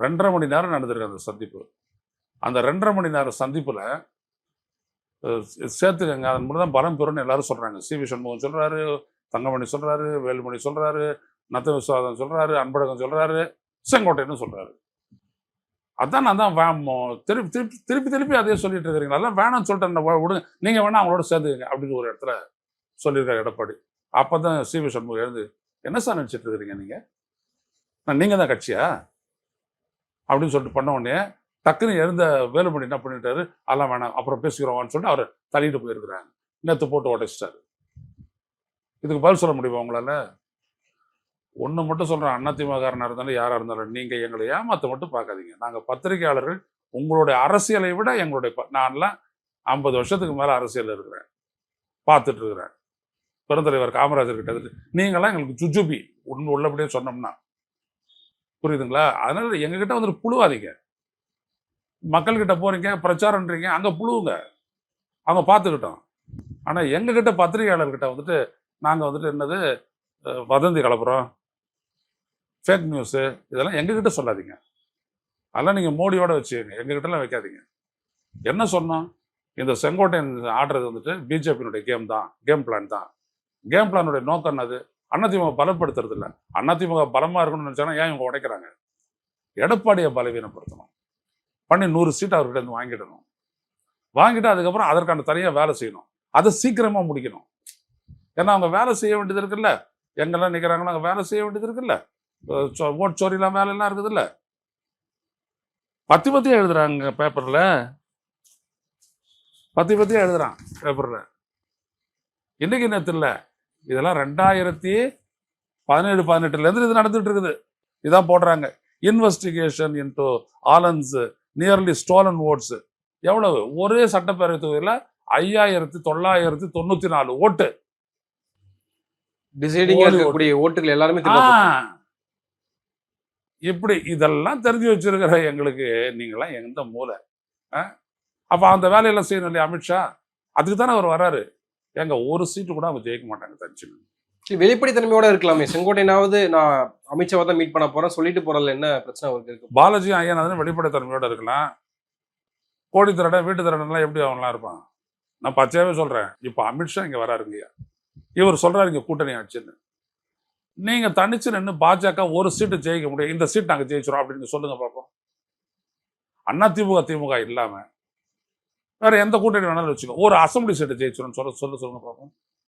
ரெண்டரை மணி நேரம் நடந்திருக்கு அந்த சந்திப்பு. அந்த ரெண்டரை மணி நேரம் சந்திப்பில் சேர்த்துக்கங்க. அதன் மூலம் தான் பலம் பெறும்னு எல்லாரும் சொல்கிறாங்க சி. வி. சண்முகம் சொல்கிறாரு தங்கமணி சொல்கிறாரு வேலுமணி சொல்கிறாரு நத்த விஸ்வாதம் சொல்கிறாரு அன்பழகன் சொல்கிறாரு செங்கோட்டைன்னு சொல்கிறாரு அதான் நான் தான் திருப்பி திருப்பி திருப்பி திருப்பி அதே சொல்லிட்டு இருக்கிறீங்களா அதெல்லாம் வேணாம்னு சொல்லிட்டு விடுங்க நீங்கள் வேணா அவங்களோட சேர்ந்துக்கங்க அப்படின்னு ஒரு இடத்துல சொல்லியிருக்காரு எடப்பாடி. அப்பதான் சி. வி. சண்முகம் எழுந்து என்ன சார் நினச்சிட்டு இருக்கிறீங்க நீங்கள் நான் தான் கட்சியா? அப்படின்னு சொல்லிட்டு பண்ண உடனே டக்குன்னு எழுந்த வேலுமணி என்ன பண்ணிட்டாரு? அதெல்லாம் வேணாம் அப்புறம் பேசிக்கிறோம்னு சொல்லிட்டு அவர் தள்ளிட்டு போயிருக்கிறாங்க நேற்று போட்டு உடைச்சிட்டாரு. இதுக்கு பதில் சொல்ல முடியுமா உங்களால? ஒன்று மட்டும் சொல்கிறேன் அதிமுககாரனாக இருந்தாலும் யாராக இருந்தாலும் நீங்கள் எங்களை ஏமாற்ற மட்டும் பார்க்காதீங்க. நாங்கள் பத்திரிகையாளர்கள். உங்களுடைய அரசியலை விட எங்களுடைய ப- நான்லாம் ஐம்பது வருஷத்துக்கு மேலே அரசியல் இருக்கிறேன். பார்த்துட்டு இருக்கிறேன். பெருந்தலைவர் காமராஜர் கிட்ட நீங்களாம் எங்களுக்கு சுஜுபி உண்மை உள்ளபடியே சொன்னோம்னா புரியுதுங்களா? அதனால எங்ககிட்ட வந்துட்டு புழுவாதீங்க. மக்கள்கிட்ட போறீங்க பிரச்சாரம்ன்றீங்க அங்கே புழுவுங்க. அவங்க பார்த்துக்கிட்டோம். ஆனால் எங்ககிட்ட பத்திரிகையாளர்கிட்ட வந்துட்டு நாங்கள் வந்துட்டு என்னது வதந்தி கலப்புறோம். ஃபேக் நியூஸு இதெல்லாம் எங்ககிட்ட சொல்லாதீங்க. அதெல்லாம் நீங்கள் மோடியோட வச்சுக்கோங்க. எங்ககிட்டலாம் வைக்காதீங்க. என்ன சொன்னோம்? இந்த செங்கோட்டையன் ஆடுறது வந்துட்டு பிஜேபியினுடைய கேம் தான் கேம் பிளான் தான். கேம் பிளானுடைய நோக்கம் என்னது? அதிமுக பலப்படுத்துறது இல்லை அதிமுக பலமாக இருக்கணும்னு நினச்சாங்கன்னா ஏன் இவங்க உடைக்கிறாங்க? எடப்பாடியை பலவீனப்படுத்தணும். பண்ணி நூறு சீட் அவர்கிட்ட இருந்து வாங்கிடணும். வாங்கிட்டு அதுக்கப்புறம் அதற்கான தனியாக வேலை செய்யணும். அதை சீக்கிரமாக முடிக்கணும். ஏன்னா அவங்க வேலை செய்ய வேண்டியது இருக்குல்ல. எங்கெல்லாம் நிற்கிறாங்களோ அங்கே வேலை செய்ய வேண்டியது இருக்குல்ல. சோ- ஓட் சோரிலாம் வேலையெல்லாம் இருக்குதுல்ல. பத்தி பத்தியா எழுதுறாங்க பேப்பரில். பத்தி பத்தியா எழுதுறான் பேப்பரில். இன்னைக்கு நேரத்தில் இதெல்லாம் ரெண்டாயிரத்தி பதினேழு பதினெட்டுலேருந்து இது நடந்துட்டு இருக்குது. இதான் போடுறாங்க. இன்வெஸ்டிகேஷன் இன்டு ஆலன்ஸ் நியர்லி ஸ்டோலன் ஓட்ஸ் எவ்வளவு? ஒரே சட்டப்பேரவை தொகுதியில் ஐயாயிரத்தி தொள்ளாயிரத்தி தொண்ணூத்தி நாலு ஓட்டு. டிசைடிங்கா ஓடி இருக்கக்கூடிய ஓட்டுகள் எல்லாருமே. இப்படி இதெல்லாம் தெரிஞ்சு வச்சிருக்கிற எங்களுக்கு நீங்களாம் எந்த மூலை ஆ? அப்ப அந்த வேலையெல்லாம் செய்யணும் இல்லையா அமித்ஷா? அதுக்கு தானே அவர் வராரு எங்க ஒரு சீட்டு கூட அவங்க ஜெயிக்க மாட்டாங்க தனிச்சு. வெளிப்படைத்தன்மையோட இருக்கலாமே. செங்கோட்டையனாவது நான் அமித்ஷாவை தான் மீட் பண்ண போறேன். சொல்லிட்டு போறதுல என்ன பிரச்சனை அவருக்கு இருக்கு? பாலாஜி ஐயனாதன் வெளிப்படைத்தன்மையோட இருக்கலாம். கோடி திருடன் வீட்டு திருடன்லாம் எப்படி அவன்லாம் இருப்பான்? நான் பச்சையாவே சொல்றேன். இப்போ அமித்ஷா இங்க வராருங்கய்யா இவர் சொல்றாரு இங்க கூட்டணி ஆச்சுன்னு நீங்க தனிச்சு நின்று பாஜக ஒரு சீட்டு ஜெயிக்க முடியும் இந்த சீட் நாங்க ஜெயிச்சிரோம் அப்படின்னு சொல்லுங்க பார்ப்போம் அண்ணா திமுக திமுக இல்லாம வேற எந்த கூட்டணி வேணாலும் வச்சுக்கோ. ஒரு அசம்பிளி சீட்டு ஜெயிச்சிடும் சொல்ல சொல்ல சொல்லுங்க பார்ப்போம்